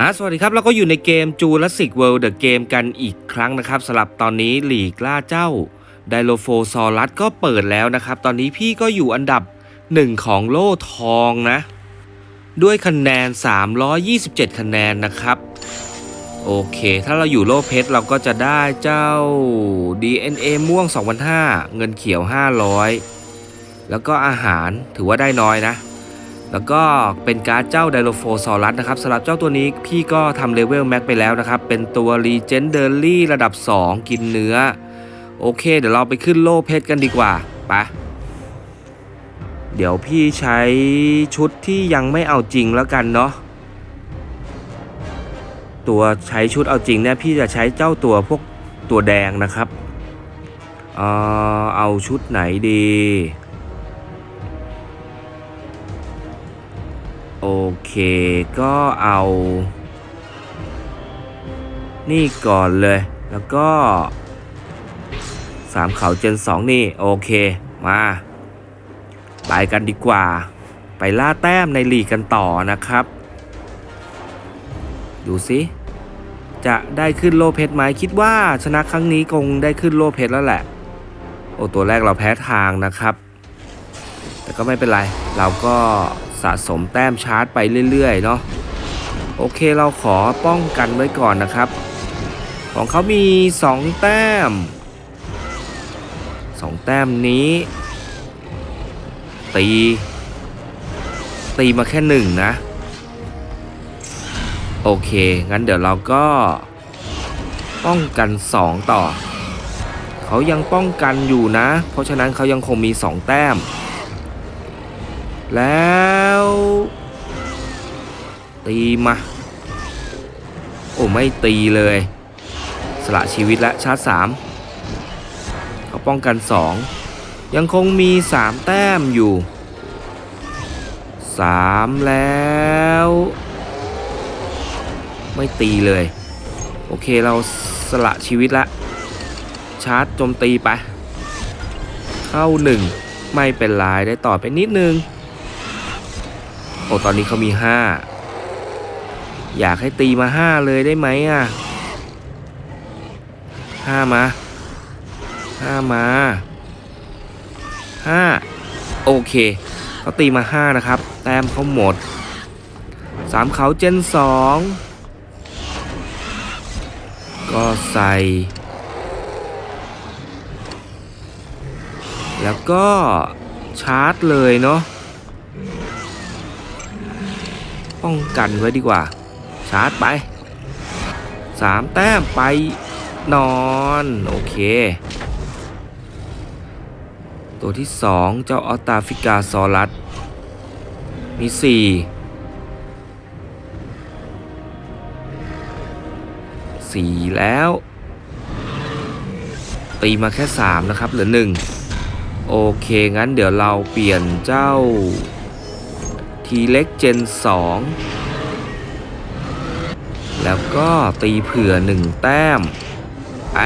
อะสวัสดีครับเราก็อยู่ในเกม Jurassic World The Game กันอีกครั้งนะครับสำหรับตอนนี้หลีกล่าเจ้าไดโลโฟซอรัสก็เปิดแล้วนะครับ ตอนนี้พี่ก็อยู่อันดับหนึ่งของโล่ทองนะ ด้วยคะแนน 327 คะแนนนะครับ โอเค ถ้าเราอยู่โลเพชรเราก็จะได้เจ้า DNA ม่วง2,500เงินเขียว 500 แล้วก็อาหารถือว่าได้น้อยนะ แล้วก็เป็นการ์ดเจ้าไดโลโฟซอรัสนะครับสำหรับเจ้าตัวนี้พี่ก็ทำเลเวลแม็กไปแล้วนะครับ เป็นตัว Legendary ระดับ 2 กินเนื้อ โอเค เดี๋ยวเราไปขึ้นโลเพชรกันดีกว่าไปะเดี๋ยวพี่ใช้ชุดที่ยังไม่เอาจริงแล้วกันเนาะ ตัวใช้ชุดเอาจริงเนี่ยพี่จะใช้เจ้าตัวพวกตัวแดงนะครับเออเอาชุดไหนดี โอเคก็เอา นี่ก่อนเลยแล้วก็สามเขาเจนสองนี่ โอเค มาไปกันดีกว่า ไปล่าแต้มในลีกกันต่อนะครับ ดูสิจะได้ขึ้นโลเพชรไหมคิดว่าชนะครั้งนี้คงได้ขึ้นโลเพชรแล้วแหละ โอ้ตัวแรกเราแพ้ทางนะครับ แต่ก็ไม่เป็นไร เราก็สะสมแต้มชาร์จไปเรื่อยๆเนาะโอเคเราขอป้องกันไว้ก่อนนะครับ ของเขามี 2 แต้ม 2 แต้มนี้ ตี ตีมาแค่หนึ่งนะ โอเค งั้นเดี๋ยวเราก็ป้องกัน 2 ต่อ เขายังป้องกันอยู่นะ เพราะฉะนั้นเขายังคงมี 2 แต้ม แล้ว ตีมา โอ้ไม่ตีเลย สละชีวิตและชาร์จสามเขาป้องกันสองยังคงมีสามแต้มอยู่สามแล้ว ไม่ตีเลย โอเคเราสละชีวิตละ ชาร์จโจมตีไป เข้าหนึ่งไม่เป็นไรได้ต่อไปนิดนึง โอ้ตอนนี้เขามีห้าอยากให้ตีมาห้าเลยได้ไหมอะห้ามาห้ามาห้าโอเคเขาตีมาห้านะครับ แต้มเขาหมดสามเขาเจนสอง ก็ใส่ แล้วก็ชาร์จเลยเนาะป้องกันไว้ดีกว่า ชาร์จไปสามแต้มไปนอน โอเค ตัวที่สองเจ้าออตาฟิกาซอรัสมีสี่ สี่แล้ว ตีมาแค่สามนะครับเหลือหนึ่งโอเค งั้นเดี๋ยวเราเปลี่ยนเจ้าทีเล็กเจน2แล้วก็ตีเผื่อ1แต้มไป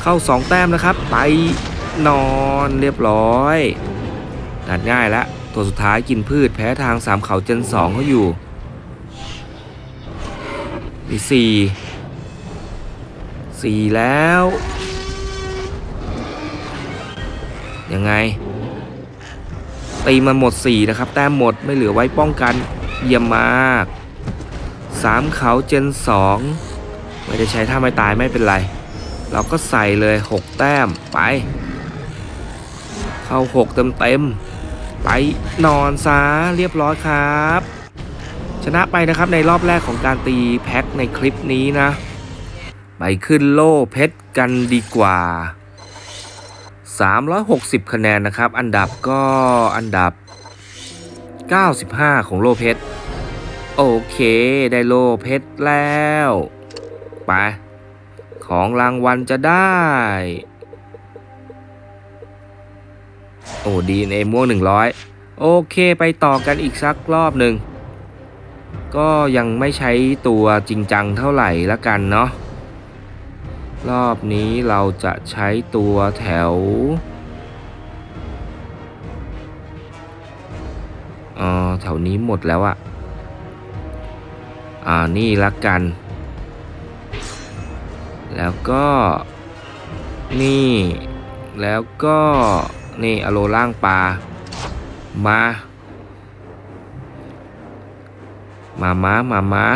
เข้า2แต้มนะครับ ไปนอนเรียบร้อยนัดง่ายแล้วตัวสุดท้ายกินพืชแพ้ทาง3เขาเจน2เขาอยู่มี4 4แล้ว ยังไง ตีมันหมด4นะครับ แต้มหมดไม่เหลือไว้ป้องกันเยี่ยมมาก3เขาเจน2ไม่ได้ใช้ท่าไม่ตายไม่เป็นไร เราก็ใส่เลย 6 แต้มไป เข้า 6 เต็มเต็มไปนอนซะเรียบร้อยครับ ชนะไปนะครับในรอบแรกของการตีแพ็คในคลิปนี้นะ ไปขึ้นโล่เพชรกันดีกว่า 360 คะแนนนะครับ อันดับก็อันดับ 95 ของโลเพชร โอเค ได้โลเพชรแล้ว ไป ของรางวัลจะได้ โอ้ดีเอม่วง 100 โอเคไปต่อกันอีกสักรอบหนึ่ง ก็ยังไม่ใช้ตัวจริงจังเท่าไหร่ละกันเนาะ รอบนี้เราจะใช้ตัวแถวเอ่อแถวนี้หมดแล้วอะอ่า นี่ละกัน แล้วก็ นี่ แล้วก็ นี่อโลล่างปลา มา มามามามา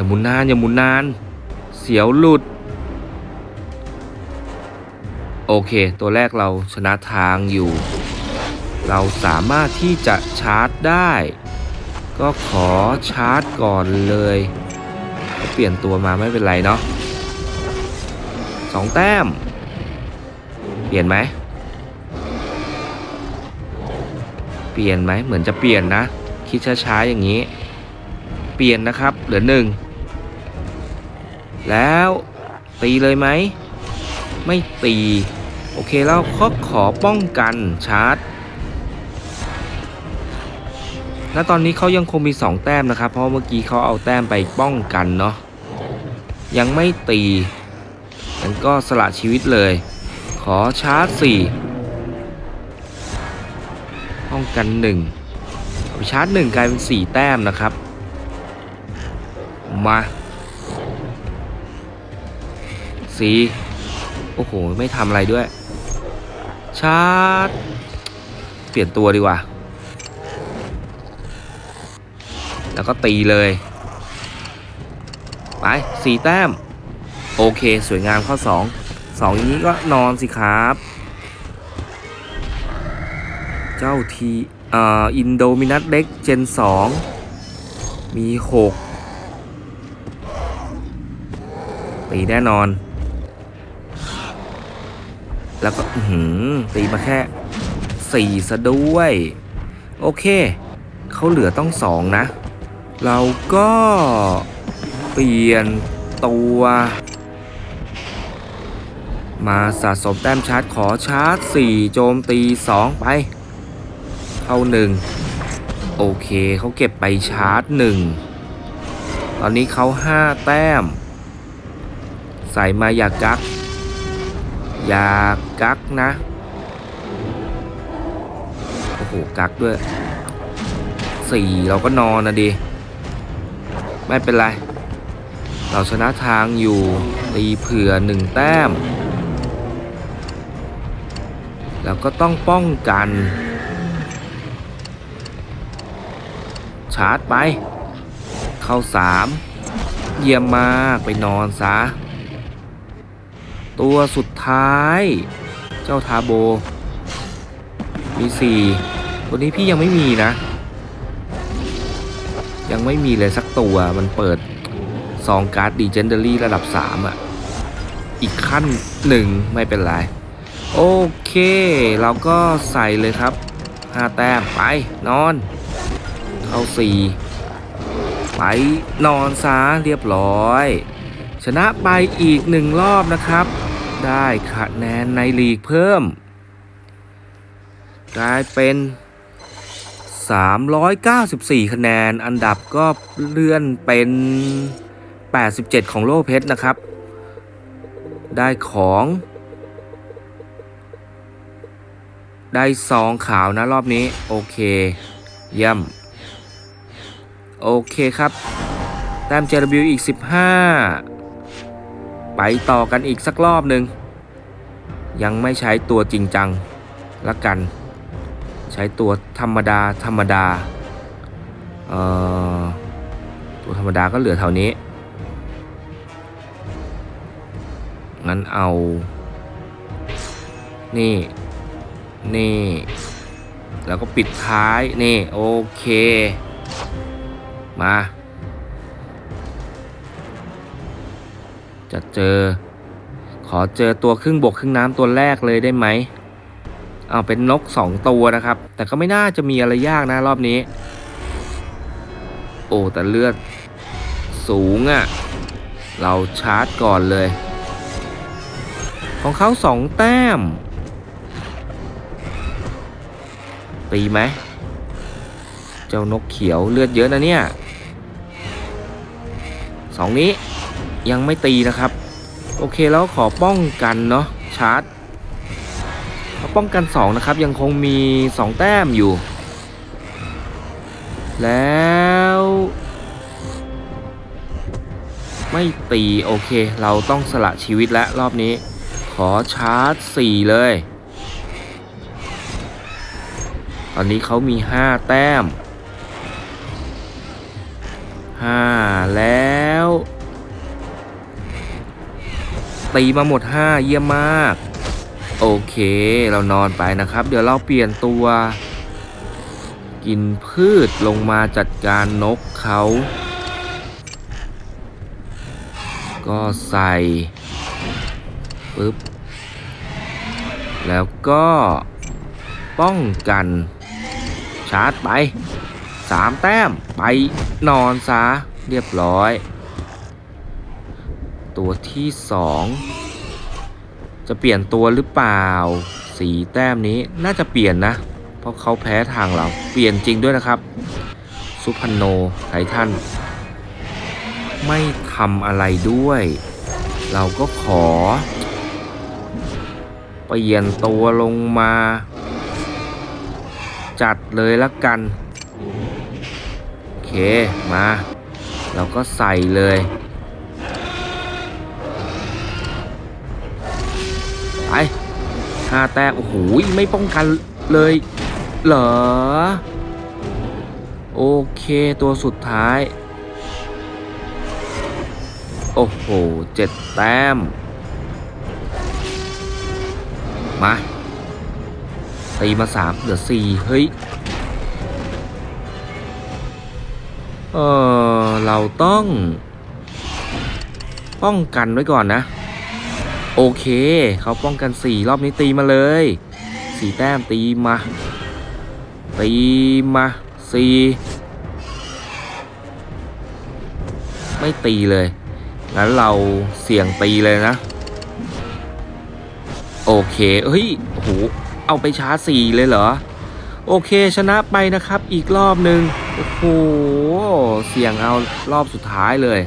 อย่าหมุนนาน อย่าหมุนนาน เสียวหลุด โอเค ตัวแรกเราชนะทางอยู่ เราสามารถที่จะชาร์จได้ ก็ขอชาร์จก่อนเลยเขาเปลี่ยนตัวมาไม่เป็นไรเนาะสองแต้ม เปลี่ยนไหม เปลี่ยนไหม เหมือนจะเปลี่ยนนะ คิดช้าๆอย่างนี้ เปลี่ยนนะครับ เหลือหนึ่ง แล้วตีเลยไหม ไม่ตี โอเคแล้วก็ขอป้องกันชาร์จณตอนนี้เขายังคงมี 2 แต้มนะครับ เพราะเมื่อกี้เขาเอาแต้มไปป้องกันเนาะยังไม่ตีงั้นก็สละชีวิตเลย ขอชาร์จ 4 ป้องกัน 1 เอาไปชาร์จ 1 กลายเป็น 4 แต้มนะครับ มา สีโอ้โห ไม่ทำอะไรด้วย ชาร์จ เปลี่ยนตัวดีกว่า แล้วก็ตีเลย ไปสี่แต้ม โอเค สวยงามข้อสองสองอย่างนี้ก็นอนสิครับ เจ้าทีอ่าอินโดมินัสเด็กเจนสองมีหกตีแน่นอน แล้วก็หือตีมาแค่สี่ซะด้วย โอเค เขาเหลือต้องสองนะ เราก็เปลี่ยนตัว มาสะสมแต้มชาร์จขอชาร์จ 4 โจมตี 2 ไป เข้า 1 โอเคเขาเก็บไปชาร์จ 1 ตอนนี้เขา 5 แต้ม ใส่มาอยากกัก อยากกักนะ โอ้โห กักด้วยสี่เราก็นอนนะดิ ไม่เป็นไร เราชนะทางอยู่ตีเผื่อหนึ่งแต้ม แล้วก็ต้องป้องกัน ชาร์จไป เข้าสามเยี่ยมมากไปนอนซะ ตัวสุดท้าย เจ้าทาโบ มีสี่ตัวนี้พี่ยังไม่มีนะ ยังไม่มีเลยสักตัวมันเปิดซองการ์ดดีเจนเดอรี่ระดับ 3 อะ อีกขั้นหนึ่งไม่เป็นไร โอเค เราก็ใส่เลยครับ 5 แต้ม ไป นอน เข้า 4 ไป นอนซะเรียบร้อย ชนะไปอีกหนึ่งรอบนะครับ ได้คะแนนในลีกเพิ่ม กลายเป็น 394 คะแนน อันดับก็เลื่อนเป็น 87 ของโลเพชรนะครับ ได้ของ ได้ซองขาวนะรอบนี้ โอเค เยี่ยม โอเคครับแต้ม JW อีก 15 ไปต่อกันอีกสักรอบหนึ่งยังไม่ใช้ตัวจริงจังละกัน ใช้ตัวธรรมดาธรรมดาเอ่อตัวธรรมดาก็เหลือเท่านี้ งั้นเอา นี่ นี่ แล้วก็ปิดท้าย นี่ โอเค มา จะเจอ ขอเจอตัวครึ่งบกครึ่งน้ำตัวแรกเลยได้ไหมเอาเป็นนกสองตัวนะครับ แต่ก็ไม่น่าจะมีอะไรยากนะรอบนี้ โอ้ แต่เลือด สูงอะ่ะ เราชาร์จก่อนเลย ของเขาสองแต้ม ตีไหม เจ้านกเขียวเลือดเยอะนะเนี่ยสองนี้ ยังไม่ตีนะครับ โอเคแล้วขอป้องกันเนาะชาร์จขป้องกัน 2 นะครับ ยังคงมี 2 แต้มอยู่ แล้ว ไม่ตี โอเค เราต้องสละชีวิตแล้วรอบนี้ ขอชาร์จ 4 เลย ตอนนี้เขามี 5 แต้ม 5 แล้ว ตีมาหมด 5 เยี่ยมมาก โอเค เรานอนไปนะครับ เดี๋ยวเราเปลี่ยนตัว กินพืชลงมาจัดการนกเขา ก็ใส่ปึ๊บ แล้วก็ป้องกัน ชาร์จไปสามแต้มไปนอนซะเรียบร้อย ตัวที่สองจะเปลี่ยนตัวหรือเปล่า สีแต้มนี้น่าจะเปลี่ยนนะ เพราะเขาแพ้ทางเรา เปลี่ยนจริงด้วยนะครับ สุพันโนไททันไม่ทำอะไรด้วย เราก็ขอ เปลี่ยนตัวลงมา จัดเลยละกัน โอเค มา เราก็ใส่เลย หาแต้ม โอ้โห ไม่ป้องกันเลย เหรอ โอเคตัวสุดท้าย โอ้โหเจ็ดแต้ม มาตีมาสามเหลือสี่เฮ้ย เออเราต้อง ป้องกันไว้ก่อนนะ โอเค เขาป้องกันสี่รอบนี้ตีมาเลยสี่แต้มตีมา ตีมาสี่ไม่ตีเลย งั้นเราเสี่ยงตีเลยนะ โอเค เฮ้ยโหเอาไปชาร์จสี่เลยเหรอ โอเคชนะไปนะครับ อีกรอบหนึ่งโอ้โห เสี่ยงเอารอบสุดท้ายเลย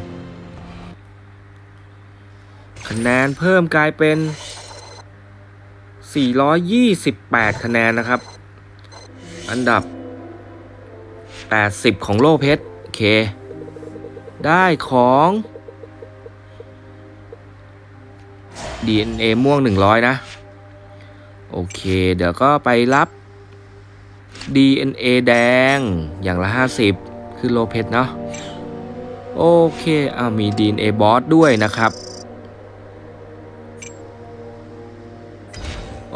คะแนนเพิ่มกลายเป็น 428 คะแนนนะครับ อันดับ 80 ของโลกเพชรโอเค ได้ของ DNA ม่วง 100 นะ โอเค เดี๋ยวก็ไปรับ DNA แดงอย่างละ 50 คือโลเพชรเนาะโอเคอ่ามี DNA บอสด้วยนะครับ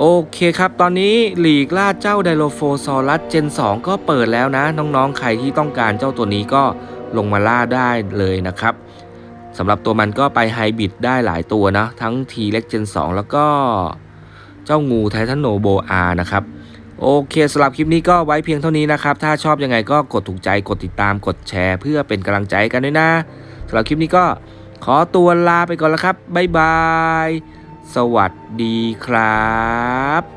โอเคครับ ตอนนี้หลีกล่าเจ้าไดโลโฟซอรัสเจน 2 ก็เปิดแล้วนะ น้องๆ ใครที่ต้องการเจ้าตัวนี้ก็ลงมาล่าได้เลยนะครับสำหรับตัวมันก็ไปไฮบริดได้หลายตัวนะ ทั้ง T เล็กเจน 2 แล้วก็เจ้างูไททันโนโบอานะครับ โอเคสำหรับคลิปนี้ก็ไว้เพียงเท่านี้นะครับ ถ้าชอบยังไงก็กดถูกใจกดติดตามกดแชร์ เพื่อเป็นกำลังใจกันด้วยนะสำหรับคลิปนี้ก็ขอตัวลาไปก่อนแล้วครับบ๊ายบาย สวัสดีครับ